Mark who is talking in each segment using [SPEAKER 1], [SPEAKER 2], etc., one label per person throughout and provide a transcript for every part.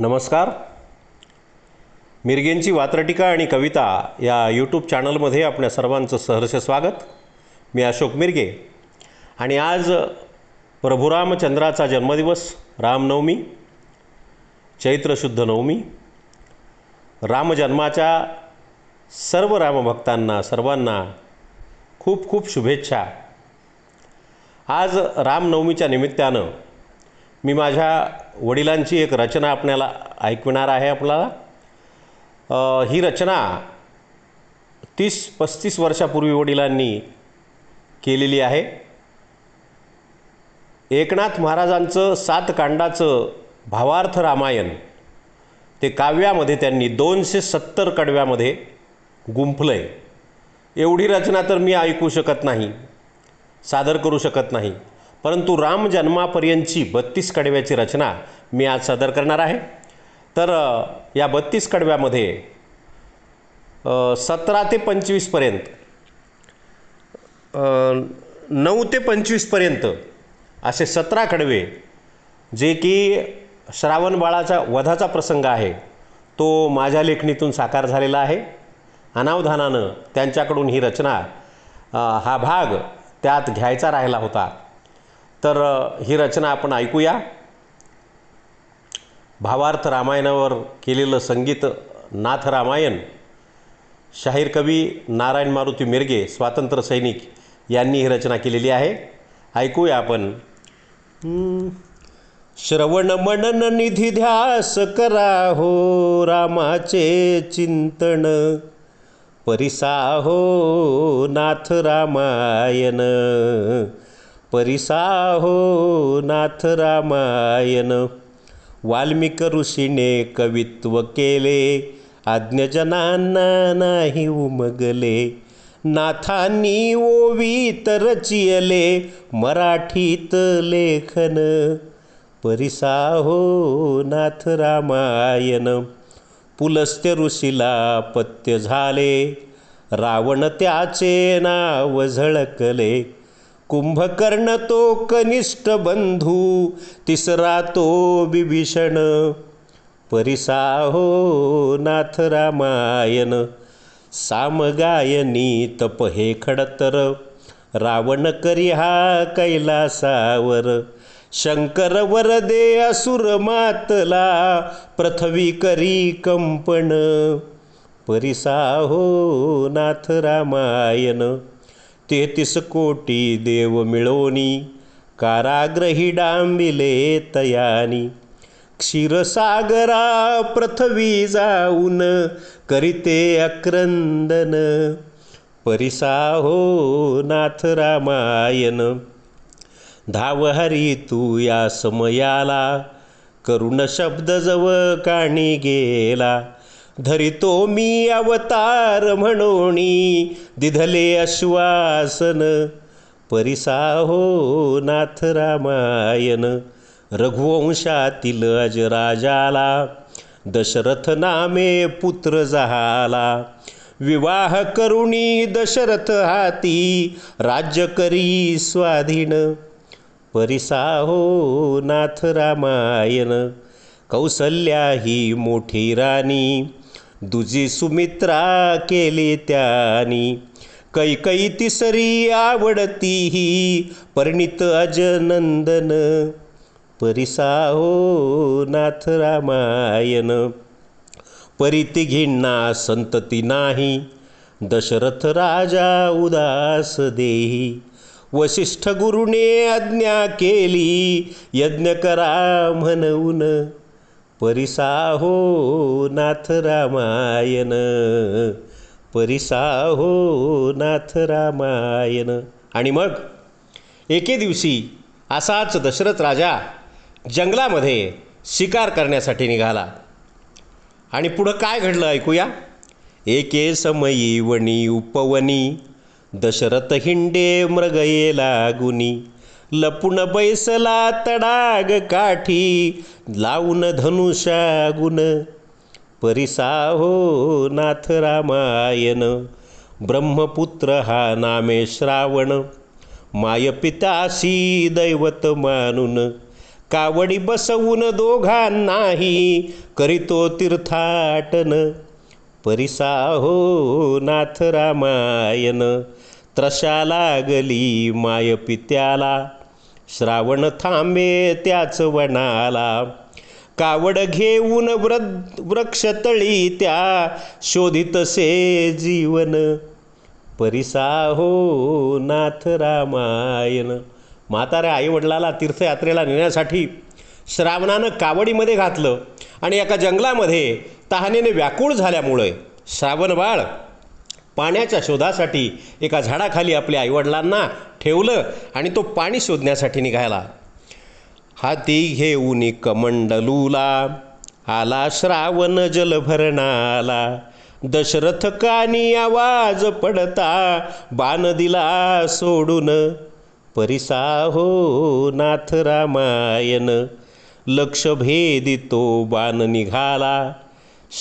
[SPEAKER 1] नमस्कार. मिरगेंची वात्रटिका आणि कविता या यूट्यूब चॅनलमध्ये आपल्या सर्वांचं सहर्ष स्वागत. मी अशोक मिरगे. आणि आज प्रभू रामचंद्राचा जन्मदिवस रामनवमी चैत्र शुद्ध नवमी रामजन्माच्या सर्व रामभक्तांना सर्वांना खूप खूप शुभेच्छा. आज रामनवमीच्या निमित्तानं मी माझ्या वडिलांची एक रचना आपल्याला ऐकविणार आहे आपल्याला. ही रचना तीस पस्तीस वर्षापूर्वी वडिलांनी केलेली आहे. एकनाथ महाराजांचं सात कांडाचं भावार्थ रामायण ते काव्यामध्ये त्यांनी दोनशे सत्तर कडव्यामध्ये गुंफलं आहे एवढी रचना तर मी ऐकू शकत नाही सादर करू शकत नाही. परंतु राम जन्मापर्यंतची बत्तीस कडव्याची रचना मी आज सादर करणार आहे. तर या बत्तीस कडव्यामध्ये सतरा ते पंचवीसपर्यंत नऊ ते पंचवीसपर्यंत असे सतरा कडवे जे की श्रावण बाळाचा वधाचा प्रसंग आहे तो माझ्या लेखणीतून साकार झालेला आहे. अनावधानानं त्यांच्याकडून ही रचना हा भाग त्यात घ्यायचा राहिला होता. तर ही रचना आपण ऐकूया. भावार्थ रामायणावर केलेलं संगीत नाथ रामायण शाहीर कवी नारायण मारुती मिरगे स्वातंत्र्य सैनिक यांनी ही रचना केलेली आहे. ऐकूया आपण. श्रवण मनन निधी ध्यास करा हो रामाचे चिंतन. परिसा हो नाथ रामायण. परिसा हो नाथ रामायण. वाल्मिक ऋषीने कवित्व केले आज्ञजनांना नाही उमगले. नाथांनी ओवीत रचियले मराठीत लेखन. परिसा हो नाथ रामायण. पुलस्त्य ऋषीला पत्य झाले रावण त्याचे नाव झळकले. कुंभकर्ण तो कनिष्ठ बंधू तिसरा तो बिभीषण परिसा हो नाथ रामायण सामगायनी तप हे खडतर. रावण करी हा कैलासावर शंकर वरदे असुर मातला पृथ्वी करी कंपन. परिसा हो नाथ रामायण तेहतीस कोटी देव मिळवणी. काराग्रही डांबिले तयानी. क्षीरसागरा पृथ्वी जाऊन करीते अक्रंदन. परिसा हो नाथ रामायण. धाव हरी तू या समयाला. करुण शब्द जव काणी गेला. धरितो मी अवतार म्हणोनी दिधले आश्वासन. परिसा हो नाथ रामायण. रघुवंशातील अजराजाला दशरथ नामे पुत्र झाला विवाह करुणी दशरथ हाती राज्य करी स्वाधीन. परिसा हो नाथ रामायण. कौसल्या ही मोठी राणी. दुजी सुमित्रा केली त्यानी. कैकई तिसरी आवडती ही परिणित अजनंदन. परिसा हो नाथ रामायण. परिती घिणा संतती नाही दशरथ राजा उदास देही. वसिष्ठ गुरुने आज्ञा केली यज्ञ करा म्हणून. परिसा हो नाथ रामायण परिसा हो नाथ रामायण. आणि मग एके दिवशी असाच दशरथ राजा जंगलामध्ये शिकार करण्यासाठी निघाला. आणि पुढं काय घडलं ऐकूया? एके समयी वणी उपवनी दशरथ हिंडे मृगये लागुनी. लपून बैसला तडाग काठी लावून धनुषा गुण परिसा हो नाथ रामायण ब्रह्मपुत्र हा नामे श्रावण. माय पिताशी दैवत मानून कावडी बसवून दोघांनाही करीतो तीर्थाटन. परिसा हो नाथ रामायण त्रशा लागली माय पित्याला. श्रावण थांबे त्याच वनाला. कावड घेऊन व्र वृक्षतळी त्या शोधितसे जीवन. परिसा हो नाथ रामायण. म्हाताऱ्या आईवडिलाला तीर्थयात्रेला नेण्यासाठी श्रावणानं कावडीमध्ये घातलं आणि एका जंगलामध्ये तहानेने व्याकुळ झाल्यामुळे श्रावण बाळ पाण्याच्या शोधासाठी एका झाडाखाली आपल्या आईवडिलांना ठेवलं आणि तो पाणी शोधण्यासाठी निघाला हाती घेऊन कमंडलूला आला श्रावण जलभरणाला. दशरथ कानी आवाज पडता बाण दिला सोडून परिसा हो नाथ रामायण लक्ष भेदितो बाण निघाला.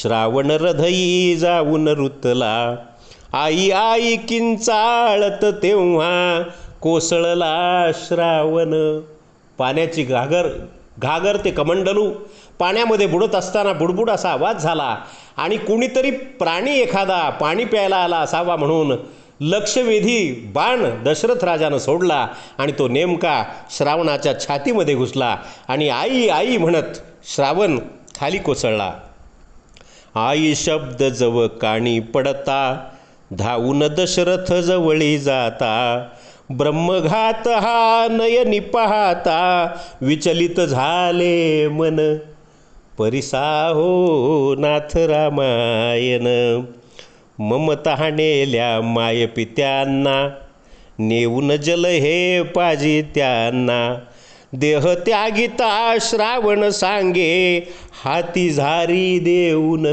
[SPEAKER 1] श्रावण हृदयी जाऊन रुतला आई आई किंचाळत तेव्हा कोसळला श्रावण. पाण्याची घागर घागर ते कमंडलू. पाण्यामध्ये बुडत असताना बुडबुड असा आवाज झाला आणि कुणीतरी प्राणी एखादा पाणी प्यायला आला असावा म्हणून लक्षवेधी बाण दशरथ राजानं सोडला आणि तो नेमका श्रावणाच्या छातीमध्ये घुसला आणि आई आई म्हणत श्रावण खाली कोसळला. आई शब्द जव काणी पडता धावून दशरथ जवळी जाता. ब्रह्मघात हा नयनी पाहता. विचलित झाले मन. परिसा हो नाथ रामायण. मम माय पित्यांना. नेऊन जल हे पाजी त्यांना. देह त्यागिता श्रावण सांगे. हाती झारी देऊन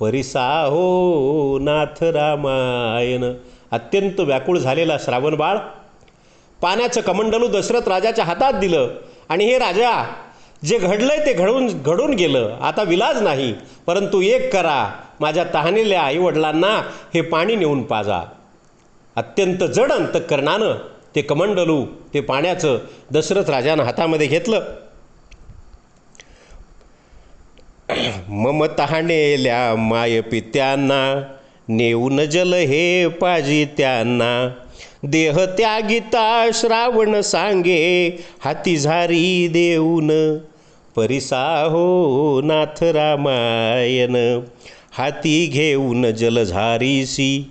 [SPEAKER 1] परिसा हो नाथ रामायण. अत्यंत व्याकुळ झालेला श्रावण बाळ पाण्याचं कमंडलू दशरथ राजाच्या हातात दिलं. आणि हे राजा जे घडलंय ते घडून घडून गेलं. आता विलाज नाही परंतु एक करा. माझ्या तहानेल्या आईवडिलांना हे पाणी नेऊन पाजा. अत्यंत जड अंतकरणानं ते कमंडलू ते पाण्याचं दशरथ राजानं हातामध्ये घेतलं. ममतहानेल्या माय पित्यांना नेऊन जल हे पाजी त्यांना. देह त्यागिता श्रावण सांगे हाती झारी देऊन. परिसा हो नाथ रामायण हाती घेऊन जलझारीसी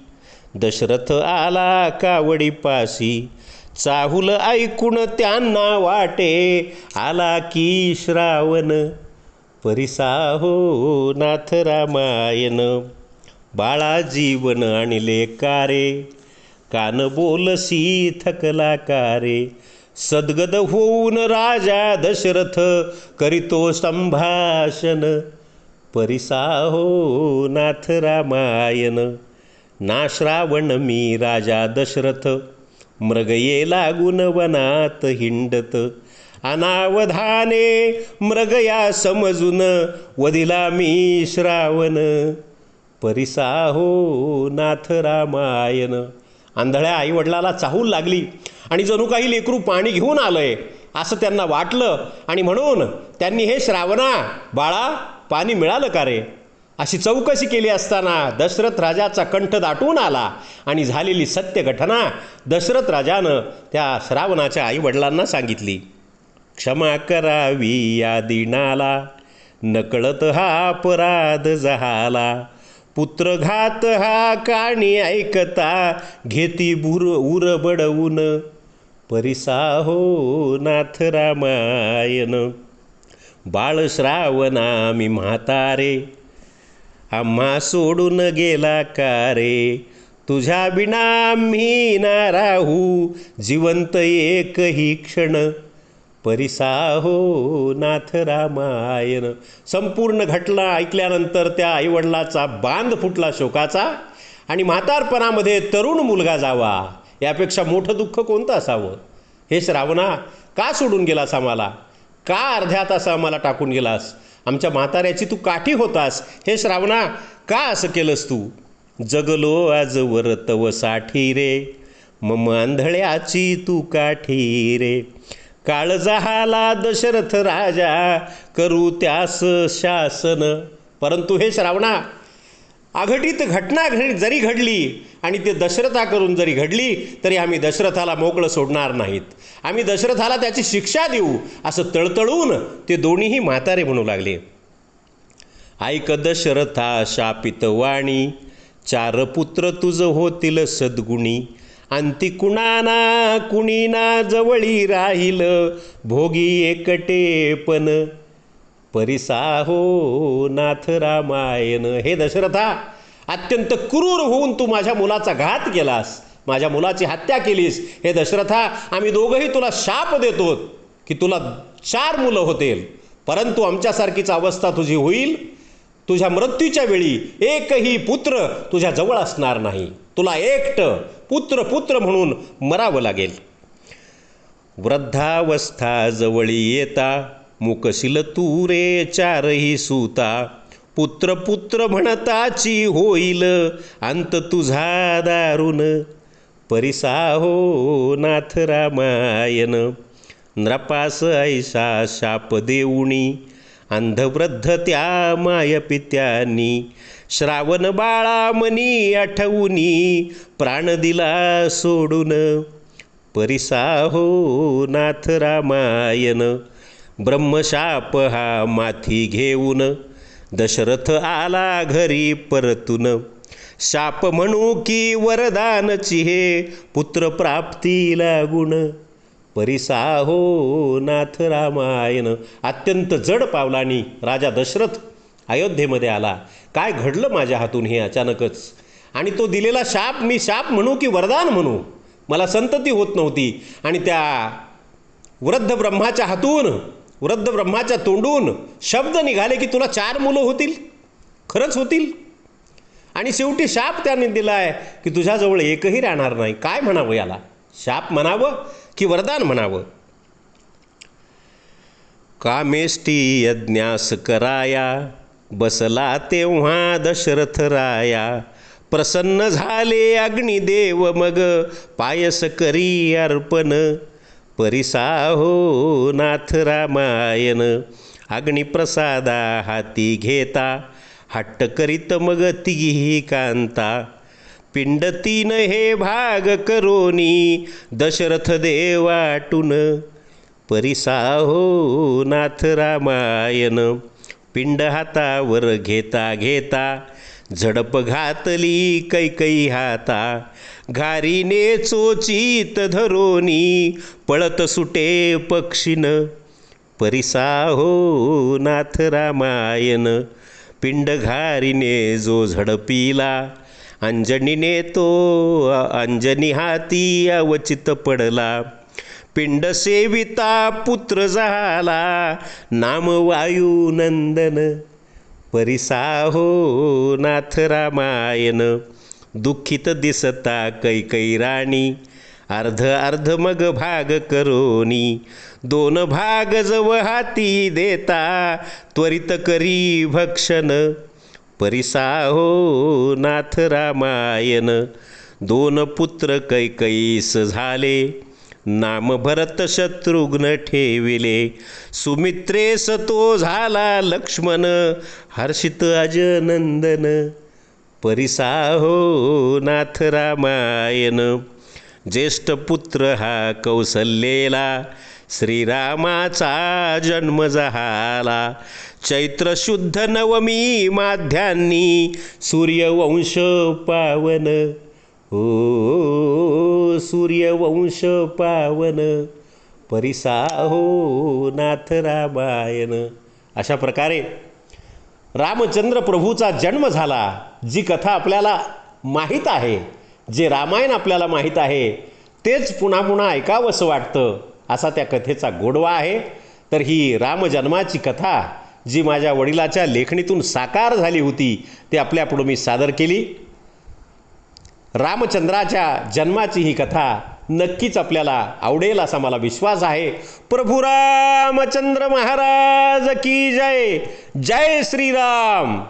[SPEAKER 1] दशरथ आला कावडी पासी चाहुल ऐकून त्यांना वाटे आला की श्रावण. परिसा हो नाथ रामायण. बाळा जीवन आणले कारे. कान बोलसी थकला कारे. सद्गद होऊन राजा दशरथ करीतो संभाषण. परिसा हो नाथ रामायण. ना श्रावण मी राजा दशरथ. मृगये लागून वनात हिंडत. अनावधाने मृगया समजून वदिला मी श्रावण. परिसा हो नाथ रामायण. आंधळ्या आईवडिलाला चाहूल लागली आणि जणू काही लेकरू पाणी घेऊन आलंय असं त्यांना वाटलं आणि म्हणून त्यांनी हे श्रावणा बाळा पाणी मिळालं का रे? अशी चौकशी केली असताना दशरथ राजाचा कंठ दाटून आला आणि झालेली सत्य घटना दशरथ राजानं त्या श्रावणाच्या आईवडिलांना सांगितली. क्षमा करावी या दिनाला. नकळत हा अपराध झाला. पुत्रघात हा काणी ऐकता घेती बुर उर बडवून परिसा हो नाथ रामायण. बाळ श्रावणा मी म्हातारे. आम्हा सोडून गेला का रे? तुझ्या बिना मी ना राहू. जिवंत एकही क्षण. परिसा हो नाथ रामायण. संपूर्ण घटना ऐकल्यानंतर त्या आईवडिलाचा बांध फुटला शोकाचा आणि म्हातारपणामध्ये तरुण मुलगा जावा यापेक्षा मोठं दुःख कोणतं असावं? हे श्रावणा का सोडून गेलास आम्हाला? का अर्ध्या तास आम्हाला टाकून गेलास? आमच्या म्हाताऱ्याची तू काठी होतास. हे श्रावणा का असं केलंस तू? जगलो आज तवसाठी रे मम आंधळ्याची तू काठी रे. काळजहाला दशरथ राजा करू त्यास शासन. परंतु हे श्रावणा अघटित घटना जरी घडली आणि ते दशरथा करून जरी घडली तरी आम्ही दशरथाला मोकळं सोडणार नाहीत. आम्ही दशरथाला त्याची शिक्षा देऊ असं तळतळून ते दोन्हीही म्हातारे म्हणू लागले. ऐक दशरथा शापित वाणी चार पुत्र तुझ होतील सद्गुणी. अंती कुणाना कुणीना जवळी राहील भोगी एकटे पण. परिसाहो नाथ रामायण. हे दशरथा अत्यंत क्रूर होऊन तू माझ्या मुलाचा घात केलास माझ्या मुलाची हत्या केलीस. हे दशरथा आम्ही दोघंही तुला शाप देतो की तुला चार मुलं होतील. परंतु आमच्यासारखीच अवस्था तुझी होईल. तुझ्या मृत्यूच्या वेळी एकही पुत्र तुझ्या जवळ असणार नाही. तुला एकटं पुत्र पुत्र म्हणून मरावं लागेल. वृद्धावस्था जवळी येता मुकशील तू रे चारही सुता. पुत्र पुत्र म्हणताची होईल अंत तुझा दारुण. परिसाहो नाथ रामायण. नृपास ऐसा शाप देऊणी. अंधवृद्ध त्या मायपित्यानी. श्रावण बाळा मनी आठवूनी प्राण दिला सोडून. परिसाहो नाथ रामायण ब्रह्मशाप हा माथी घेऊन. दशरथ आला घरी परतून. शाप म्हणू की वरदानची हे पुत्र प्राप्ती लागून परिसाहो नाथ रामायण अत्यंत जड पावलानी राजा दशरथ अयोध्येमध्ये आला. काय घडलं माझ्या हातून हे अचानकच? आणि तो दिलेला शाप मी शाप म्हणू की वरदान म्हणू? मला संतती होत नव्हती. आणि त्या वृद्ध ब्रह्माच्या हातून वृद्ध ब्रह्माच्या तोंडून शब्द निघाले की तुला चार मुलं होतील? खरंच होतील? आणि शेवटी शाप त्याने दिला आहे की तुझ्याजवळ एकही राहणार नाही. काय म्हणावं याला? शाप म्हणावं की वरदान म्हणावं? कामेष्टी यज्ञास कराया. बसला तेव्हा दशरथ राया. प्रसन्न झाले अग्निदेव मग. पायस करी अर्पण. परिसाहो नाथ रामायण. अग्निप्रसादा हाती घेता. हट्ट करीत मग तिघी कांता. पिंड तीन हे भाग करोनी. दशरथ देवाटून. परिसाहो नाथ रामायण. पिंड हातावर घेता घेता झडप घातली कैकई हाता. घारीने चोचीत धरोनी पळत सुटे पक्षीन. परिसाहो नाथ रामायण पिंड घारीने जो झडपिला. अंजनीने तो अंजनी हाती अवचित पडला. पिंडसेविता पुत्र झाला नाम वायुनंदन परिसाहो नाथ रामायण. दुःखित दिसता कैकै राणी अर्ध अर्ध मग भाग करोनी. दोन भाग जव हाती देता त्वरित करी भक्षण. परिसाहो नाथ रामायण. दोन पुत्र कैकईस झाले नाम भरत शत्रुघ्न ठेविले. सुमित्रेस तो झाला लक्ष्मण हर्षित अजनंदन परिसाहो नाथ रामायण. ज्येष्ठ पुत्र हा कौसल्येला श्रीरामाचा जन्म झाला. चैत्र शुद्ध नवमी माध्यांनी सूर्यवंश पावन. हो सूर्यवंश पावन परिसाहो नाथ रामायण. अशा प्रकारे रामचंद्र प्रभूचा जन्म झाला जी कथा आपल्याला माहीत आहे जे रामायण आपल्याला माहीत आहे तेच पुन्हा पुन्हा ऐकावंसं वाटतं असा त्या कथेचा गोडवा आहे. तर ही रामजन्माची कथा जी माझ्या वडिलाच्या लेखणीतून साकार झाली होती ती आपल्यापुढं मी सादर केली. रामचंद्राच्या जन्माची ही कथा नक्कीच आपल्याला आवडेल असा मला विश्वास आहे. प्रभू रामचंद्र महाराज की जय. जय श्रीराम.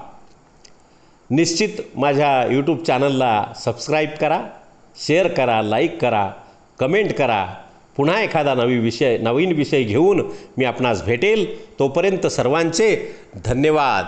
[SPEAKER 1] निश्चित माझ्या यूट्यूब चॅनलला सबस्क्राईब करा शेअर करा लाईक करा कमेंट करा. पुन्हा एखादा नवी विषय नवीन विषय घेऊन मी आपणास भेटेल. तोपर्यंत सर्वांचे धन्यवाद.